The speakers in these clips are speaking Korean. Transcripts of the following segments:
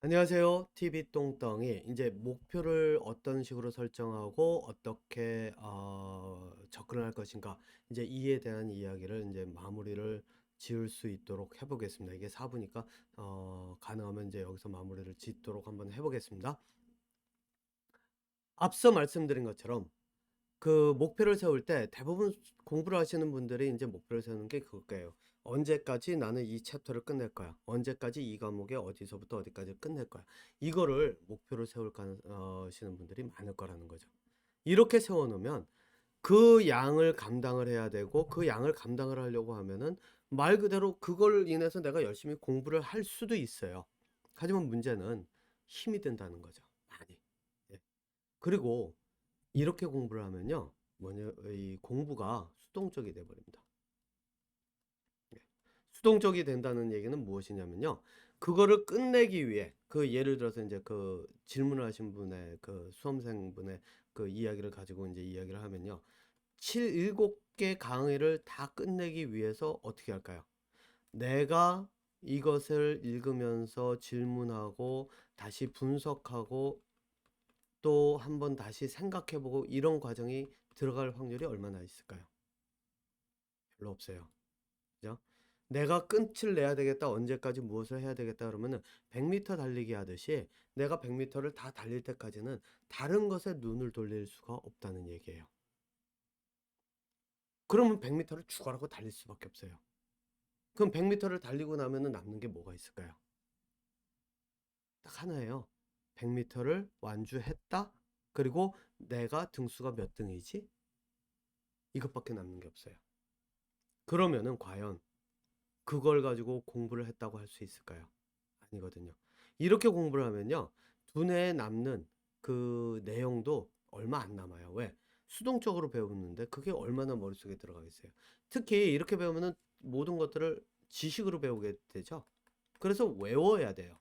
안녕하세요. TV 똥덩이. 이제 목표를 어떤 식으로 설정하고 어떻게 어, 접근을 할 것인가. 이제 이에 대한 이야기를 이제 마무리를 지을 수 있도록 해보겠습니다. 이게 4부니까 어, 가능하면 이제 여기서 마무리를 짓도록 한번 해보겠습니다. 앞서 말씀드린 것처럼 그 목표를 세울 때 대부분 공부를 하시는 분들이 이제 목표를 세우는 게 그거예요. 언제까지 나는 이 챕터를 끝낼 거야. 언제까지 이 과목에 어디서부터 어디까지 끝낼 거야. 이거를 목표를 세울 가시는 분들이 많을 거라는 거죠. 이렇게 세워놓으면 그 양을 감당을 해야 되고 그 양을 감당을 하려고 하면은 말 그대로 그걸 인해서 내가 열심히 공부를 할 수도 있어요. 하지만 문제는 힘이 든다는 거죠. 많이. 예. 그리고 이렇게 공부를 하면요. 뭐냐, 이 공부가 수동적이 돼 버립니다. 예. 수동적이 된다는 얘기는 무엇이냐면요. 그거를 끝내기 위해 그 예를 들어서 이제 그 질문을 하신 분의 그 수험생분의 그 이야기를 가지고 이제 이야기를 하면요. 7, 7개 강의를 다 끝내기 위해서 어떻게 할까요? 내가 이것을 읽으면서 질문하고 다시 분석하고 또 한번 다시 생각해보고 이런 과정이 들어갈 확률이 얼마나 있을까요? 별로 없어요. 그죠? 내가 끝을 내야 되겠다, 언제까지 무엇을 해야 되겠다 그러면은 100m 달리기 하듯이 내가 100m를 다 달릴 때까지는 다른 것에 눈을 돌릴 수가 없다는 얘기예요. 그러면 100m를 죽어라고 달릴 수밖에 없어요. 그럼 100m를 달리고 나면은 남는 게 뭐가 있을까요? 딱 하나예요. 100m를 완주했다. 그리고 내가 등수가 몇 등이지? 이것밖에 남는 게 없어요. 그러면은 과연 그걸 가지고 공부를 했다고 할 수 있을까요? 아니거든요. 이렇게 공부를 하면요. 두뇌에 남는 그 내용도 얼마 안 남아요. 왜? 수동적으로 배우는데 그게 얼마나 머릿속에 들어가겠어요. 특히 이렇게 배우면은 모든 것들을 지식으로 배우게 되죠. 그래서 외워야 돼요.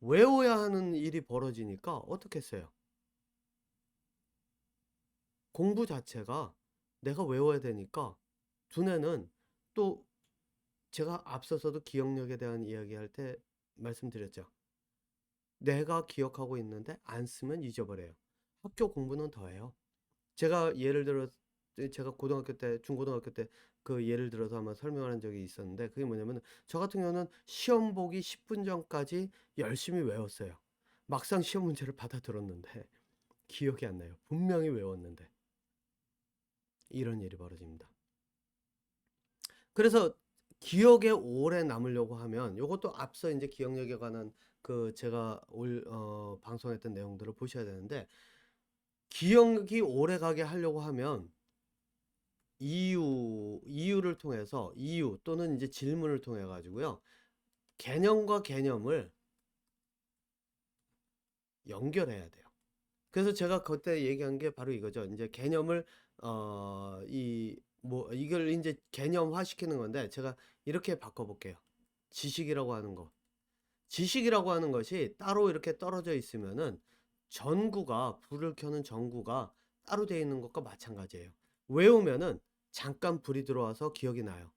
외워야 하는 일이 벌어지니까 어떻게 했어요? 공부 자체가 내가 외워야 되니까 두뇌는 또 제가 앞서서도 기억력에 대한 이야기할 때 말씀드렸죠. 내가 기억하고 있는데 안 쓰면 잊어버려요. 학교 공부는 더해요. 제가 예를 들어 제가 고등학교 때, 중고등학교 때 그 예를 들어서 한번 설명하는 적이 있었는데 그게 뭐냐면 저 같은 경우는 시험 보기 10분 전까지 열심히 외웠어요. 막상 시험 문제를 받아 들었는데 기억이 안 나요. 분명히 외웠는데 이런 일이 벌어집니다. 그래서 기억에 오래 남으려고 하면 요것도 앞서 이제 기억력에 관한 그 제가 올 어, 방송했던 내용들을 보셔야 되는데 기억이 오래 가게 하려고 하면 이유 이유를 통해서 이유 또는 이제 질문을 통해 가지고요. 개념과 개념을 연결해야 돼요. 그래서 제가 그때 얘기한 게 바로 이거죠. 이제 개념을 어, 이, 뭐, 이걸 이제 개념화 시키는 건데, 제가 이렇게 바꿔 볼게요. 지식이라고 하는 거. 지식이라고 하는 것이 따로 이렇게 떨어져 있으면은 전구가, 불을 켜는 전구가 따로 되어 있는 것과 마찬가지예요. 외우면은 잠깐 불이 들어와서 기억이 나요.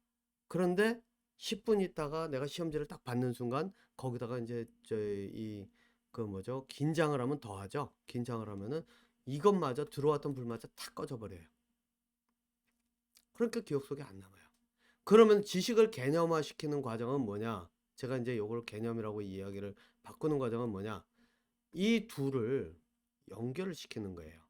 그런데 10분 있다가 내가 시험지를 딱 받는 순간 거기다가 이제 저이 그 뭐죠? 긴장을 하면 더 하죠. 긴장을 하면은 이것마저 들어왔던 불마저 탁 꺼져버려요. 그러니까 기억 속에 안 남아요. 그러면 지식을 개념화 시키는 과정은 뭐냐? 제가 이제 요걸 개념이라고 이야기를 바꾸는 과정은 뭐냐? 이 둘을 연결을 시키는 거예요.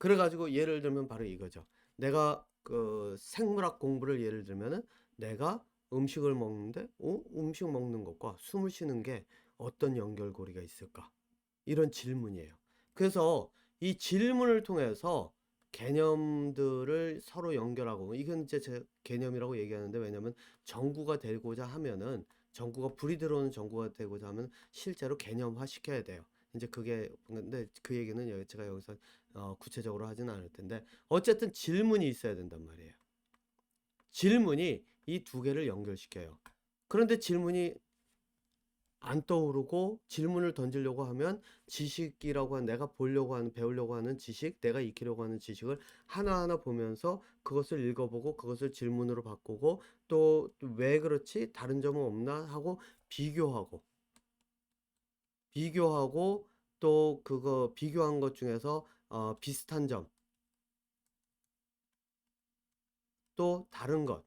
네. 그래가지고 예를 들면 바로 이거죠. 내가 그 생물학 공부를 예를 들면은 내가 음식을 먹는데, 어? 음식 먹는 것과 숨을 쉬는 게 어떤 연결고리가 있을까? 이런 질문이에요. 그래서 이 질문을 통해서 개념들을 서로 연결하고 이건 이제 제 개념이라고 얘기하는데 왜냐면 전구가 되고자 하면은 전구가 불이 들어오는 전구가 되고자 하면 실제로 개념화 시켜야 돼요. 이제 그게 근데 그 얘기는 제가 여기서 어, 구체적으로 하지는 않을 텐데 어쨌든 질문이 있어야 된단 말이에요. 질문이 이 두 개를 연결시켜요. 그런데 질문이 안 떠오르고 질문을 던지려고 하면 지식이라고 한 내가 보려고 하는 배우려고 하는 지식, 내가 익히려고 하는 지식을 하나하나 보면서 그것을 읽어보고 그것을 질문으로 바꾸고 또 왜 그렇지? 다른 점은 없나? 하고 비교하고 비교하고 또 그거 비교한 것 중에서 어, 비슷한 점, 또 다른 것.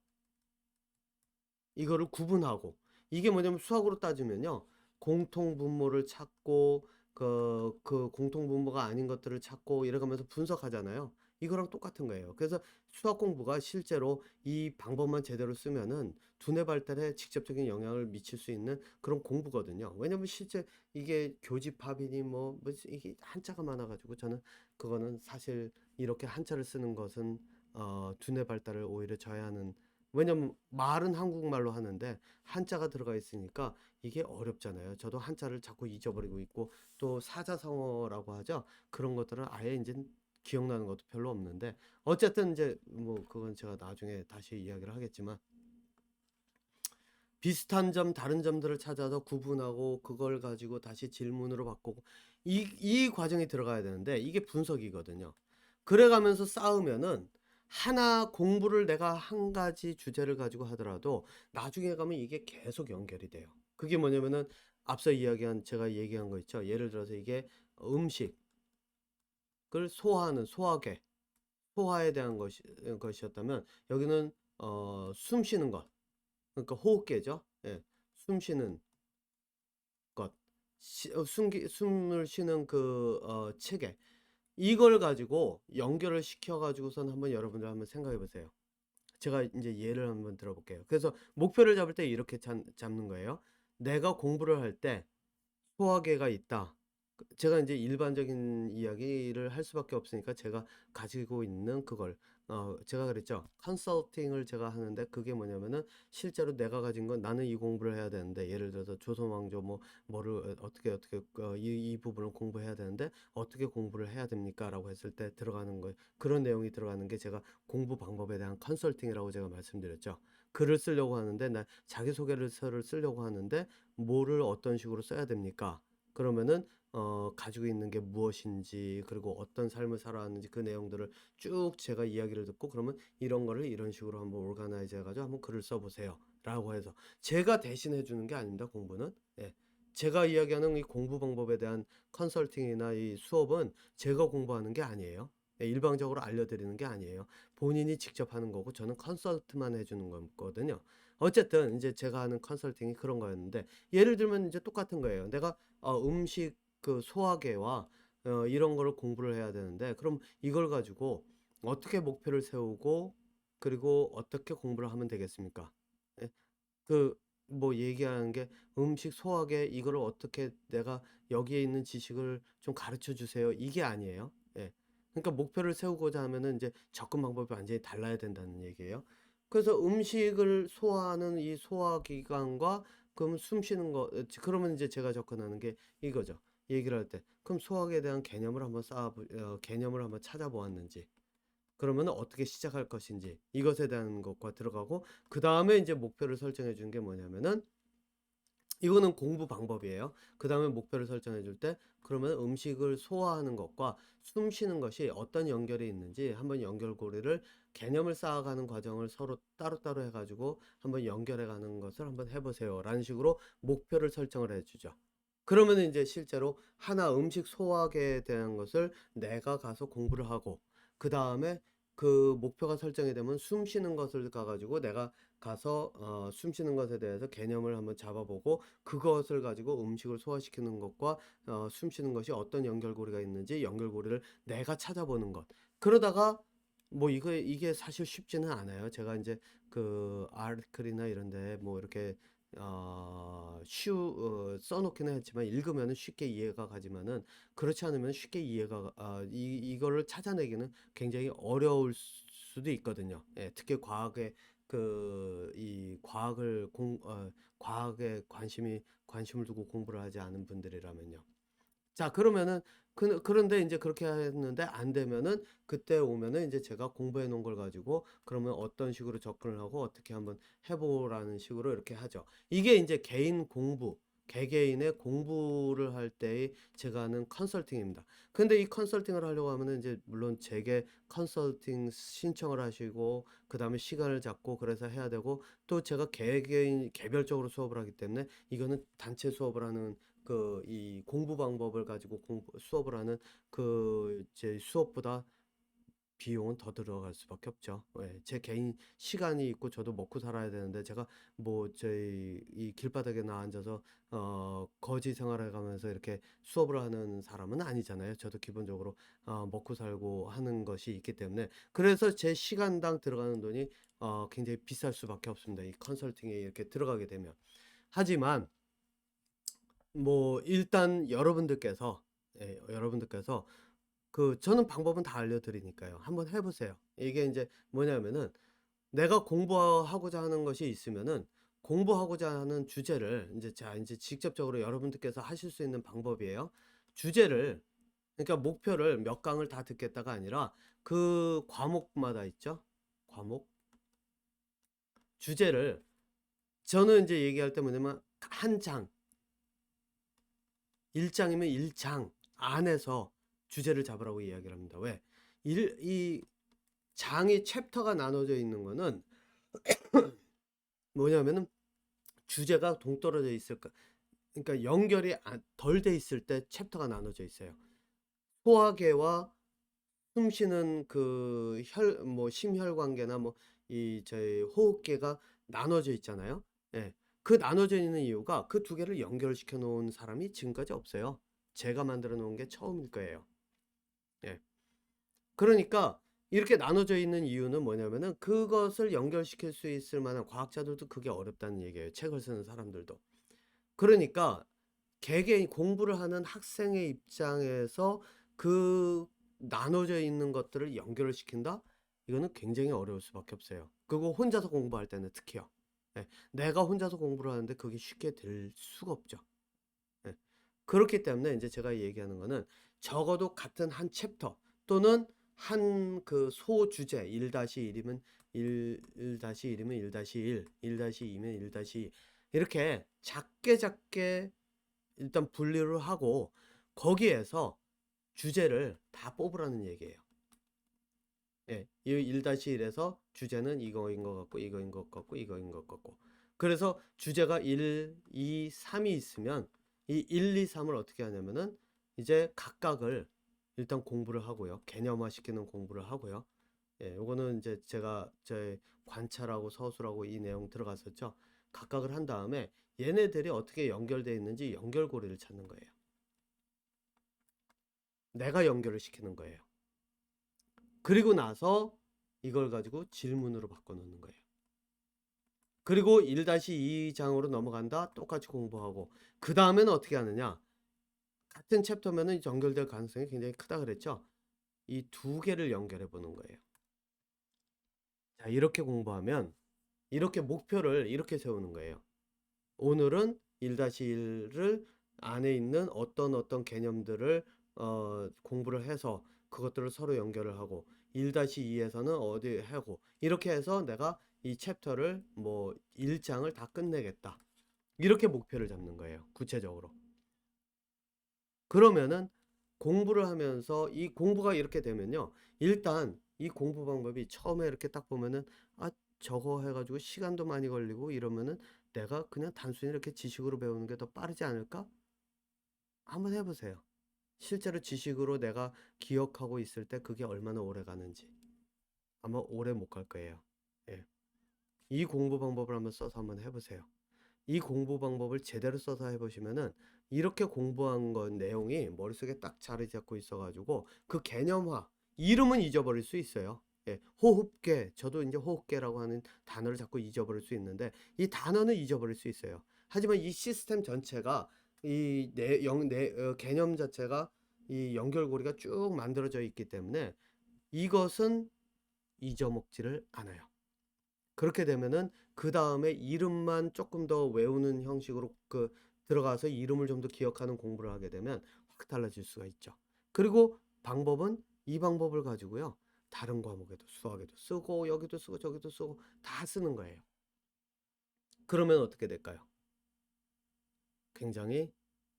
이거를 구분하고. 이게 뭐냐면 수학으로 따지면요. 공통 분모를 찾고 그, 그 공통 분모가 아닌 것들을 찾고 이래가면서 분석하잖아요. 이거랑 똑같은 거예요. 그래서 수학 공부가 실제로 이 방법만 제대로 쓰면은 두뇌 발달에 직접적인 영향을 미칠 수 있는 그런 공부거든요. 왜냐면 실제 이게 교집합이니 뭐, 뭐 이게 한자가 많아가지고 저는 그거는 사실 이렇게 한자를 쓰는 것은 어, 두뇌 발달을 오히려 저해하는 왜냐면 말은 한국말로 하는데 한자가 들어가 있으니까 이게 어렵잖아요. 저도 한자를 자꾸 잊어버리고 있고 또 사자성어라고 하죠. 그런 것들은 아예 이제 기억나는 것도 별로 없는데 어쨌든 이제 뭐 그건 제가 나중에 다시 이야기를 하겠지만 비슷한 점, 다른 점들을 찾아서 구분하고 그걸 가지고 다시 질문으로 바꾸고 이, 이 과정이 들어가야 되는데 이게 분석이거든요. 그래가면서 싸우면은 하나 공부를 내가 한 가지 주제를 가지고 하더라도 나중에 가면 이게 계속 연결이 돼요. 그게 뭐냐면은 앞서 이야기한 제가 얘기한 거 있죠. 예를 들어서 이게 음식 을 소화하는 소화계, 소화에 대한 것이, 것이었다면 여기는 어, 숨 쉬는 것, 그러니까 호흡계죠. 예, 숨 쉬는 것, 시, 어, 숨기, 숨을 쉬는 그 어, 체계. 이걸 가지고 연결을 시켜 가지고선 한번 여러분들 한번 생각해 보세요. 제가 이제 예를 한번 들어볼게요. 그래서 목표를 잡을 때 이렇게 잡, 잡는 거예요. 내가 공부를 할 때 소화계가 있다. 그 제가 이제 일반적인 이야기를 할 수밖에 없으니까 제가 가지고 있는 그걸 어 제가 그랬죠. 컨설팅을 제가 하는데 그게 뭐냐면은 실제로 내가 가진 건 나는 이 공부를 해야 되는데 예를 들어서 조선 왕조 뭐 뭐를 어떻게 어떻게 어, 이, 이 부분을 공부해야 되는데 어떻게 공부를 해야 됩니까라고 했을 때 들어가는 거 그런 내용이 들어가는 게 제가 공부 방법에 대한 컨설팅이라고 제가 말씀드렸죠. 글을 쓰려고 하는데 나 자기소개를 서를 쓰려고 하는데 뭐를 어떤 식으로 써야 됩니까? 그러면은 어, 가지고 있는 게 무엇인지 그리고 어떤 삶을 살아왔는지 그 내용들을 쭉 제가 이야기를 듣고 그러면 이런 거를 이런 식으로 한번 오르가나이즈 해가지고 한번 글을 써보세요. 라고 해서 제가 대신 해주는 게 아닙니다 공부는. 예. 제가 이야기하는 이 공부 방법에 대한 컨설팅이나 이 수업은 제가 공부하는 게 아니에요. 예, 일방적으로 알려드리는 게 아니에요. 본인이 직접 하는 거고 저는 컨설트만 해주는 거거든요. 어쨌든 이제 제가 하는 컨설팅이 그런 거였는데 예를 들면 이제 똑같은 거예요. 내가 어, 음식 그 소화계와 어, 이런 거를 공부를 해야 되는데 그럼 이걸 가지고 어떻게 목표를 세우고 그리고 어떻게 공부를 하면 되겠습니까? 예? 그뭐 얘기하는 게 음식 소화계 이거를 어떻게 내가 여기에 있는 지식을 좀 가르쳐 주세요. 이게 아니에요. 예. 그러니까 목표를 세우고자 하면은 이제 접근 방법이 완전히 달라야 된다는 얘기예요. 그래서 음식을 소화하는 이 소화기관과 그럼 숨 쉬는 거 어, 그러면 이제 제가 접근하는 게 이거죠. 얘기를 할 때 그럼 소화에 대한 개념을 한번 쌓아 어, 개념을 한번 찾아보았는지 그러면 어떻게 시작할 것인지 이것에 대한 것과 들어가고 그 다음에 이제 목표를 설정해 준 게 뭐냐면은 이거는 공부 방법이에요. 그 다음에 목표를 설정해 줄 때 그러면 음식을 소화하는 것과 숨 쉬는 것이 어떤 연결이 있는지 한번 연결고리를 개념을 쌓아가는 과정을 서로 따로따로 해가지고 한번 연결해 가는 것을 한번 해보세요. 라는 식으로 목표를 설정을 해주죠. 그러면 이제 실제로 하나 음식 소화계에 대한 것을 내가 가서 공부를 하고 그 다음에 그 목표가 설정이 되면 숨 쉬는 것을 가가지고 내가 가서 어, 숨 쉬는 것에 대해서 개념을 한번 잡아보고 그것을 가지고 음식을 소화시키는 것과 어, 숨 쉬는 것이 어떤 연결고리가 있는지 연결고리를 내가 찾아보는 것 그러다가 뭐 이거 이게 사실 쉽지는 않아요. 제가 이제 그 아르클이나 이런데 뭐 이렇게 어, 쉬우 어, 써놓기는 했지만 읽으면은 쉽게 이해가 가지만은 그렇지 않으면 쉽게 이해가 아, 이 이거를 찾아내기는 굉장히 어려울 수도 있거든요. 예, 특히 과학의 그 이 과학을 공 어, 과학에 관심이 관심을 두고 공부를 하지 않은 분들이라면요. 자, 그러면은 그, 그런데 이제 그렇게 했는데 안 되면은 그때 오면은 이제 제가 공부해 놓은 걸 가지고 그러면 어떤 식으로 접근을 하고 어떻게 한번 해보라는 식으로 이렇게 하죠. 이게 이제 개인 공부, 개개인의 공부를 할 때의 제가 하는 컨설팅입니다. 근데 이 컨설팅을 하려고 하면은 이제 물론 제게 컨설팅 신청을 하시고 그다음에 시간을 잡고 그래서 해야 되고 또 제가 개개인 개별적으로 수업을 하기 때문에 이거는 단체 수업을 하는 그 이 공부 방법을 가지고 공부 수업을 하는 그 제 수업보다 비용은 더 들어갈 수밖에 없죠. 예, 제 개인 시간이 있고 저도 먹고 살아야 되는데 제가 뭐 저희 이 길바닥에 나 앉아서 어 거지 생활해 가면서 이렇게 수업을 하는 사람은 아니잖아요. 저도 기본적으로 어 먹고 살고 하는 것이 있기 때문에 그래서 제 시간당 들어가는 돈이 어 굉장히 비쌀 수밖에 없습니다. 이 컨설팅에 이렇게 들어가게 되면. 하지만 뭐 일단 여러분들께서 예, 여러분들께서 그 저는 방법은 다 알려드리니까요. 한번 해보세요. 이게 이제 뭐냐면은 내가 공부하고자 하는 것이 있으면은 공부하고자 하는 주제를 이제 자 이제 직접적으로 여러분들께서 하실 수 있는 방법이에요. 주제를 그러니까 목표를 몇 강을 다 듣겠다가 아니라 그 과목마다 있죠. 과목 주제를 저는 이제 얘기할 때 뭐냐면 한 장, 1장이면 1장 안에서 주제를 잡으라고 이야기를 합니다. 왜? 일, 이 장이 챕터가 나눠져 있는 거는 뭐냐면은 주제가 동떨어져 있을까? 그러니까 연결이 덜 돼 있을 때 챕터가 나눠져 있어요. 소화계와 숨 쉬는 그 혈, 뭐 심혈관계나 뭐 이 저희 호흡계가 나눠져 있잖아요. 예. 그 나눠져 있는 이유가 그 두 개를 연결시켜 놓은 사람이 지금까지 없어요. 제가 만들어 놓은 게 처음일 거예요. 예. 그러니까 이렇게 나눠져 있는 이유는 뭐냐면은 그것을 연결시킬 수 있을 만한 과학자들도 그게 어렵다는 얘기예요. 책을 쓰는 사람들도. 그러니까 개개인 공부를 하는 학생의 입장에서 그 나눠져 있는 것들을 연결을 시킨다? 이거는 굉장히 어려울 수밖에 없어요. 그리고 혼자서 공부할 때는 특히요. 예. 내가 혼자서 공부를 하는데 그게 쉽게 될 수가 없죠. 예. 그렇기 때문에 이제 제가 얘기하는 거는 적어도 같은 한 챕터 또는 한 그 소주제 1-1이면 1, 1-1이면 1-1, 1-2면 1-2 이렇게 작게 작게 일단 분류를 하고 거기에서 주제를 다 뽑으라는 얘기예요. 예, 이 1-1에서 주제는 이거인 것 같고 이거인 것 같고 이거인 것 같고 그래서 주제가 1, 2, 3이 있으면 이 1, 2, 3을 어떻게 하냐면은 이제 각각을 일단 공부를 하고요. 개념화 시키는 공부를 하고요. 예, 요거는 이제 제가 제 관찰하고 서술하고 이 내용 들어갔었죠. 각각을 한 다음에 얘네들이 어떻게 연결되어 있는지 연결고리를 찾는 거예요. 내가 연결을 시키는 거예요. 그리고 나서 이걸 가지고 질문으로 바꿔놓는 거예요. 그리고 1-2장으로 넘어간다. 똑같이 공부하고 그 다음에는 어떻게 하느냐? 같은 챕터면은 연결될 가능성이 굉장히 크다 그랬죠. 이 두 개를 연결해 보는 거예요. 자, 이렇게 공부하면 이렇게 목표를 이렇게 세우는 거예요. 오늘은 1-1을 안에 있는 어떤 어떤 개념들을 어, 공부를 해서 그것들을 서로 연결을 하고 1-2에서는 어디 하고 이렇게 해서 내가 이 챕터를 뭐 1장을 다 끝내겠다. 이렇게 목표를 잡는 거예요. 구체적으로. 그러면은 공부를 하면서 이 공부가 이렇게 되면요. 일단 이 공부 방법이 처음에 이렇게 딱 보면은 아 저거 해가지고 시간도 많이 걸리고 이러면은 내가 그냥 단순히 이렇게 지식으로 배우는 게 더 빠르지 않을까? 한번 해보세요. 실제로 지식으로 내가 기억하고 있을 때 그게 얼마나 오래 가는지 아마 오래 못 갈 거예요. 예. 이 공부 방법을 한번 써서 한번 해보세요. 이 공부 방법을 제대로 써서 해보시면은 이렇게 공부한 건 내용이 머릿속에 딱 자리 잡고 있어가지고 그 개념화 이름은 잊어버릴 수 있어요. 예, 호흡계 저도 이제 호흡계라고 하는 단어를 자꾸 잊어버릴 수 있는데 이 단어는 잊어버릴 수 있어요. 하지만 이 시스템 전체가 이 내, 영, 내, 어, 개념 자체가 이 연결고리가 쭉 만들어져 있기 때문에 이것은 잊어먹지를 않아요. 그렇게 되면은 그 다음에 이름만 조금 더 외우는 형식으로 그 들어가서 이름을 좀 더 기억하는 공부를 하게 되면 확 달라질 수가 있죠. 그리고 방법은 이 방법을 가지고요. 다른 과목에도 수학에도 쓰고 여기도 쓰고 저기도 쓰고 다 쓰는 거예요. 그러면 어떻게 될까요? 굉장히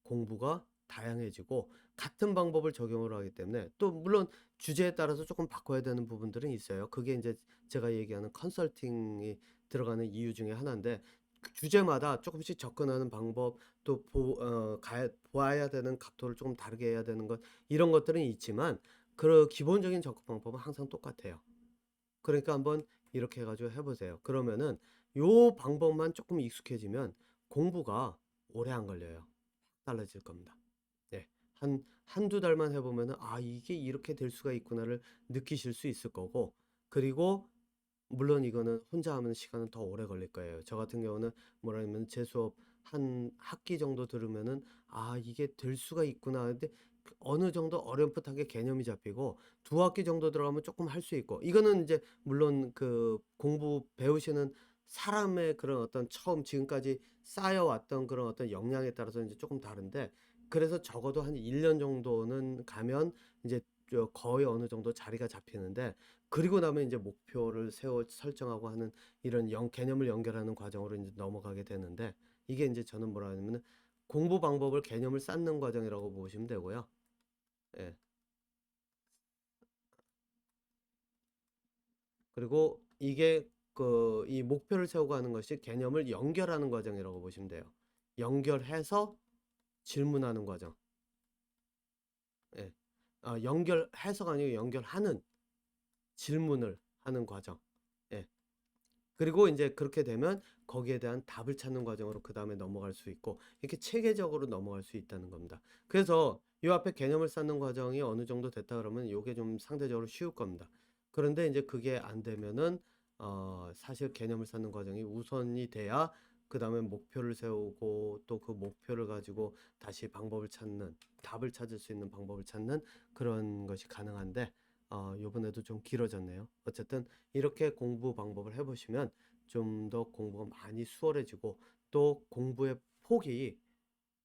공부가 다양해지고 같은 방법을 적용을 하기 때문에 또 물론 주제에 따라서 조금 바꿔야 되는 부분들은 있어요. 그게 이제 제가 얘기하는 컨설팅이 들어가는 이유 중에 하나인데 그 주제마다 조금씩 접근하는 방법 또 보, 어, 가, 보아야 되는 각도를 조금 다르게 해야 되는 것 이런 것들은 있지만 그 기본적인 접근 방법은 항상 똑같아요. 그러니까 한번 이렇게 해가지고 해보세요. 그러면은 요 방법만 조금 익숙해지면 공부가 오래 안 걸려요. 달라질 겁니다. 네. 한, 한두 달만 해보면은, 아, 이게 이렇게 될 수가 있구나를 느끼실 수 있을 거고, 그리고, 물론 이거는 혼자 하면 시간은 더 오래 걸릴 거예요. 저 같은 경우는 뭐라면 제 수업 한 학기 정도 들으면은, 아, 이게 될 수가 있구나. 근데 어느 정도 어렴풋하게 개념이 잡히고, 두 학기 정도 들어가면 조금 할 수 있고, 이거는 이제 물론 그 공부 배우시는 사람의 그런 어떤 처음 지금까지 쌓여왔던 그런 어떤 역량에 따라서 이제 조금 다른데 그래서 적어도 한 1년 정도는 가면 이제 저 거의 어느 정도 자리가 잡히는데 그리고 나면 이제 목표를 세워 설정하고 하는 이런 영, 개념을 연결하는 과정으로 이제 넘어가게 되는데 이게 이제 저는 뭐라 하냐면은 공부 방법을 개념을 쌓는 과정이라고 보시면 되고요. 예. 그리고 이게 그 이 목표를 세우고 하는 것이 개념을 연결하는 과정이라고 보시면 돼요. 연결해서 질문하는 과정. 예. 아, 연결해서가 아니고 연결하는 질문을 하는 과정. 예. 그리고 이제 그렇게 되면 거기에 대한 답을 찾는 과정으로 그 다음에 넘어갈 수 있고 이렇게 체계적으로 넘어갈 수 있다는 겁니다. 그래서 이 앞에 개념을 쌓는 과정이 어느 정도 됐다 그러면 이게 좀 상대적으로 쉬울 겁니다. 그런데 이제 그게 안 되면은 어, 사실 개념을 쌓는 과정이 우선이 돼야 그 다음에 목표를 세우고 또 그 목표를 가지고 다시 방법을 찾는 답을 찾을 수 있는 방법을 찾는 그런 것이 가능한데 어, 요번에도 좀 길어졌네요. 어쨌든 이렇게 공부 방법을 해보시면 좀 더 공부가 많이 수월해지고 또 공부의 폭이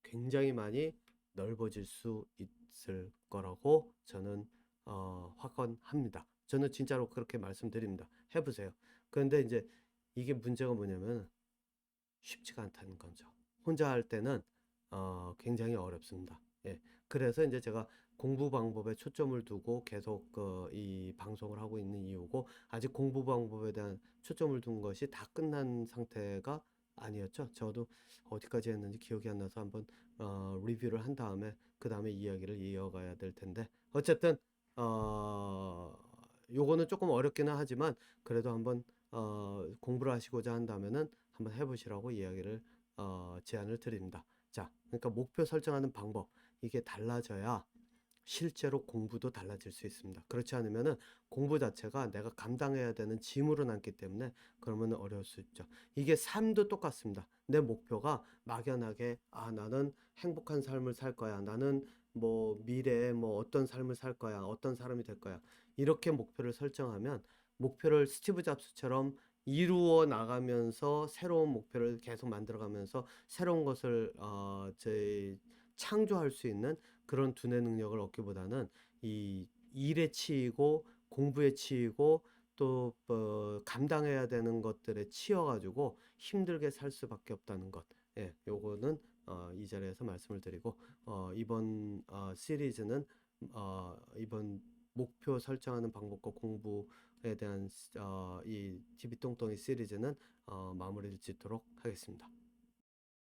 굉장히 많이 넓어질 수 있을 거라고 저는 어, 확언합니다. 저는 진짜로 그렇게 말씀드립니다. 해보세요. 그런데 이제 이게 문제가 뭐냐면 쉽지가 않다는 거죠. 혼자 할 때는 어, 굉장히 어렵습니다. 예. 그래서 이제 제가 공부 방법에 초점을 두고 계속 그, 이 방송을 하고 있는 이유고 아직 공부 방법에 대한 초점을 둔 것이 다 끝난 상태가 아니었죠. 저도 어디까지 했는지 기억이 안 나서 한번 어, 리뷰를 한 다음에 그 다음에 이야기를 이어가야 될 텐데 어쨌든 어, 요거는 조금 어렵기는 하지만 그래도 한번 어, 공부를 하시고자 한다면은 한번 해보시라고 이야기를 어, 제안을 드립니다. 자, 그러니까 목표 설정하는 방법 이게 달라져야 실제로 공부도 달라질 수 있습니다. 그렇지 않으면은 공부 자체가 내가 감당해야 되는 짐으로 남기 때문에 그러면 어려울 수 있죠. 이게 삶도 똑같습니다. 내 목표가 막연하게 아 나는 행복한 삶을 살 거야. 나는 뭐 미래에 뭐 어떤 삶을 살 거야. 어떤 사람이 될 거야. 이렇게 목표를 설정하면 목표를 스티브 잡스처럼 이루어 나가면서 새로운 목표를 계속 만들어가면서 새로운 것을 어, 제 창조할 수 있는 그런 두뇌 능력을 얻기보다는 이 일에 치이고 공부에 치이고 또 어, 감당해야 되는 것들에 치여가지고 힘들게 살 수밖에 없다는 것. 예, 요거는 어, 이 자리에서 말씀을 드리고 어, 이번 어, 시리즈는 어, 이번 목표 설정하는 방법과 공부에 대한 어, 이 TV 똥똥이 시리즈는 어, 마무리를 짓도록 하겠습니다.